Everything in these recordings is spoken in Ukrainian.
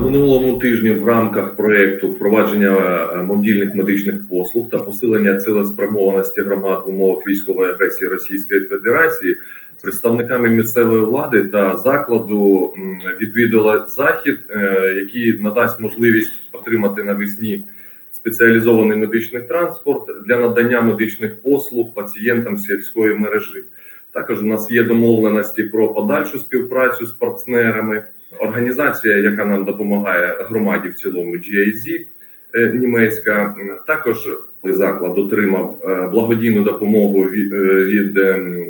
Минулому тижні в рамках проекту впровадження е, мобільних медичних послуг та посилення цілеспрямованості громад в умовах військової агресії Російської Федерації представниками місцевої влади та закладу відвідала захід, е, який надасть можливість отримати навесні спеціалізований медичний транспорт для надання медичних послуг пацієнтам сільської мережі. Також у нас є домовленості про подальшу співпрацю з партнерами. Організація, яка нам допомагає громаді в цілому, GIZ е, німецька, також заклад отримав е, благодійну допомогу від, е, від ем,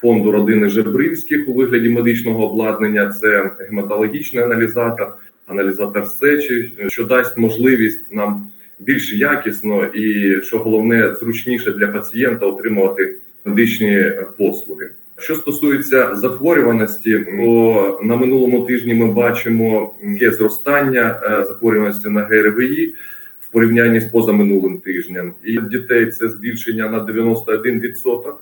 фонду родини Жебрівських у вигляді медичного обладнання. Це гематологічний аналізатор, аналізатор сечі, що дасть можливість нам більш якісно і що головне зручніше для пацієнта отримувати медичні послуги. Що стосується захворюваності, то на минулому тижні ми бачимо є зростання е, захворюваності на ГРВІ в порівнянні з позаминулим тижнем. І дітей це збільшення на 91%,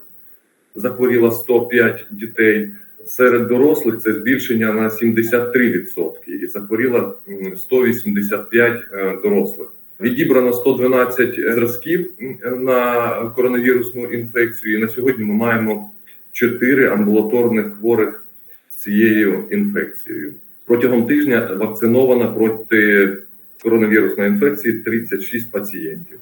захворіло 105 дітей. Серед дорослих це збільшення на 73% і захворіло 185 е, дорослих. Відібрано 112 зразків на коронавірусну інфекцію. І на сьогодні ми маємо 4 амбулаторних хворих з цією інфекцією. Протягом тижня вакциновано проти коронавірусної інфекції 36 пацієнтів.